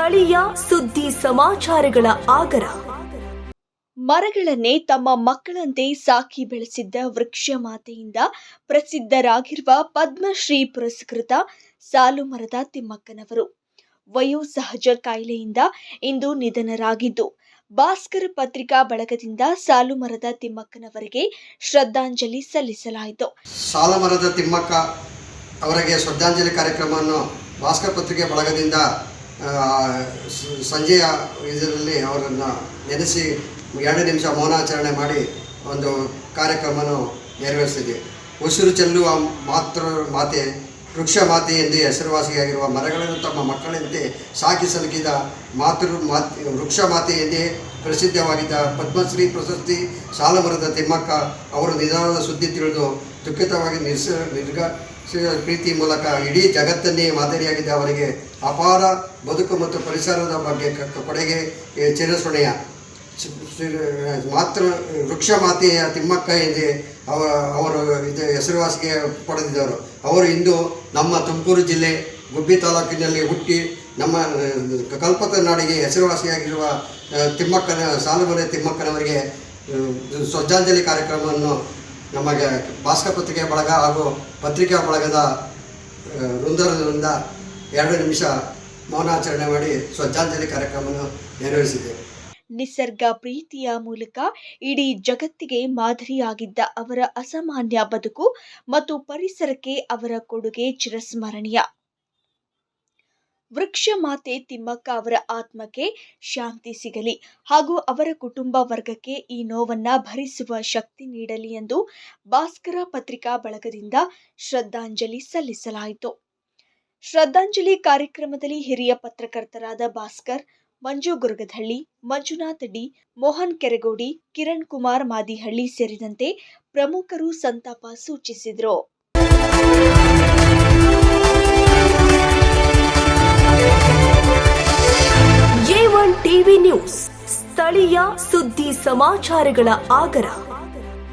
ಸ್ಥಳೀಯ ಸುದ್ದಿ ಸಮಾಚಾರಗಳ ಆಗರ. ಮರಗಳನ್ನೇ ತಮ್ಮ ಮಕ್ಕಳಂತೆ ಸಾಕಿ ಬೆಳೆಸಿದ್ದ ವೃಕ್ಷ ಮಾತೆಯಿಂದ ಪ್ರಸಿದ್ಧರಾಗಿರುವ ಪದ್ಮಶ್ರೀ ಪುರಸ್ಕೃತ ಸಾಲು ಮರದ ತಿಮ್ಮಕ್ಕನವರು ವಯೋಸಹಜ ಕಾಯಿಲೆಯಿಂದ ಇಂದು ನಿಧನರಾಗಿದ್ದು ಭಾಸ್ಕರ ಪತ್ರಿಕಾ ಬಳಗದಿಂದ ಸಾಲು ಮರದ ತಿಮ್ಮಕ್ಕನವರಿಗೆ ಶ್ರದ್ಧಾಂಜಲಿ ಸಲ್ಲಿಸಲಾಯಿತು. ಸಾಲಮರದ ತಿಮ್ಮಕ್ಕ ಅವರಿಗೆ ಶ್ರದ್ಧಾಂಜಲಿ ಕಾರ್ಯಕ್ರಮವನ್ನು ಭಾಸ್ಕರ್ ಪತ್ರಿಕೆ ಬಳಗದಿಂದ ಸಂಜೆಯ ಇದರಲ್ಲಿ ಅವರನ್ನು ನೆನೆಸಿ ಎರಡು ನಿಮಿಷ ಮೌನಾಚರಣೆ ಮಾಡಿ ಒಂದು ಕಾರ್ಯಕ್ರಮವನ್ನು ನೆರವೇರಿಸಿದೆ ಉಸಿರು ಚೆಲ್ಲುವ ಮಾತೃ ಮಾತೆ, ವೃಕ್ಷ ಮಾತೆ ಎಂದೇ ಹೆಸರುವಾಸಿಯಾಗಿರುವ ಮರಗಳನ್ನು ತಮ್ಮ ಮಕ್ಕಳಂತೆ ಸಾಕಿ ಸಲುಕಿದ ಮಾತೃ, ಮಾತೆ, ವೃಕ್ಷ ಮಾತೆ ಎಂದೇ ಪ್ರಸಿದ್ಧವಾಗಿದ್ದ ಪದ್ಮಶ್ರೀ ಪ್ರಶಸ್ತಿ ಸಾಲಮರದ ತಿಮ್ಮಕ್ಕ ಅವರು ನಿಧಾನದ ಸುದ್ದಿ ತಿಳಿದು, ದುಃಖಿತವಾಗಿ ನಿರ್ಸ, ನಿರ್ಗ ಪ್ರೀತಿ ಮೂಲಕ ಇಡೀ ಜಗತ್ತನ್ನೇ ಮಾದರಿಯಾಗಿದ್ದ ಅವರಿಗೆ ಅಪಾರ ಬದುಕು ಮತ್ತು ಪರಿಸರದ ಬಗ್ಗೆ ಕೊಡುಗೆ ಸಿ- ಮಾತೃ ವೃಕ್ಷ ಮಾತೆಯ ತಿಮ್ಮಕ್ಕ ಎಂದೇ ಅವ, ಅವರು ಇದು ಹೆಸರುವಾಸಿಗೆ ಪಡೆದಿದ್ದವರು ಅವರು ಇಂದು ನಮ್ಮ ತುಮಕೂರು ಜಿಲ್ಲೆ, ಗುಬ್ಬಿ ತಾಲೂಕಿನಲ್ಲಿ ಹುಟ್ಟಿ ನಮ್ಮ ಕಲ್ಪತನಾಡಿಗೆ ಕಲ್ಪತ ನಾಡಿಗೆ ಹೆಸರುವಾಸಿಯಾಗಿರುವ ತಿಮ್ಮಕ್ಕನ, ಸಾಲುಮನೆ ತಿಮ್ಮಕ್ಕನವರಿಗೆ ಶ್ರದ್ಧಾಂಜಲಿ ಕಾರ್ಯಕ್ರಮವನ್ನು ನಮಗೆ ಭಾಸ್ಕರ್ ಪತ್ರಿಕೆ ಬಳಗ ಹಾಗೂ ಪತ್ರಿಕಾ ಬಳಗದ ವೃಂದರದಿಂದ ಎರಡು ನಿಮಿಷ ಮೌನಾಚರಣೆ ಮಾಡಿ ಶ್ರದ್ಧಾಂಜಲಿ ಕಾರ್ಯಕ್ರಮವನ್ನು ನೆರವೇರಿಸಿದ್ದೇವೆ ನಿಸರ್ಗ ಪ್ರೀತಿಯ ಮೂಲಕ ಇಡೀ ಜಗತ್ತಿಗೆ ಮಾದರಿಯಾಗಿದ್ದ ಅವರ ಅಸಾಮಾನ್ಯ ಬದುಕು ಮತ್ತು ಪರಿಸರಕ್ಕೆ ಅವರ ಕೊಡುಗೆ ಚಿರಸ್ಮರಣೀಯ. ವೃಕ್ಷ ಮಾತೆ ತಿಮ್ಮಕ್ಕ ಅವರ ಆತ್ಮಕ್ಕೆ ಶಾಂತಿ ಸಿಗಲಿ ಹಾಗೂ ಅವರ ಕುಟುಂಬ ವರ್ಗಕ್ಕೆ ಈ ನೋವನ್ನ ಭರಿಸುವ ಶಕ್ತಿ ನೀಡಲಿ ಎಂದು ಭಾಸ್ಕರ ಪತ್ರಿಕಾ ಬಳಗದಿಂದ ಶ್ರದ್ಧಾಂಜಲಿ ಸಲ್ಲಿಸಲಾಯಿತು. ಶ್ರದ್ಧಾಂಜಲಿ ಕಾರ್ಯಕ್ರಮದಲ್ಲಿ ಹಿರಿಯ ಪತ್ರಕರ್ತರಾದ ಭಾಸ್ಕರ್, ಮಂಜು ಗುರುಗದಹಳ್ಳಿ, ಮಂಜುನಾಥ್ ಡಿ, ಮೋಹನ್ ಕೆರೆಗೋಡಿ, ಕಿರಣ್ ಕುಮಾರ್ ಮಾದಿಹಳ್ಳಿ ಸೇರಿದಂತೆ ಪ್ರಮುಖರು ಸಂತಾಪ ಸೂಚಿಸಿದರು. ನ್ಯೂಸ್ ಸ್ಥಳೀಯ ಸುದ್ದಿ ಸಮಾಚಾರಗಳ ಆಗರ.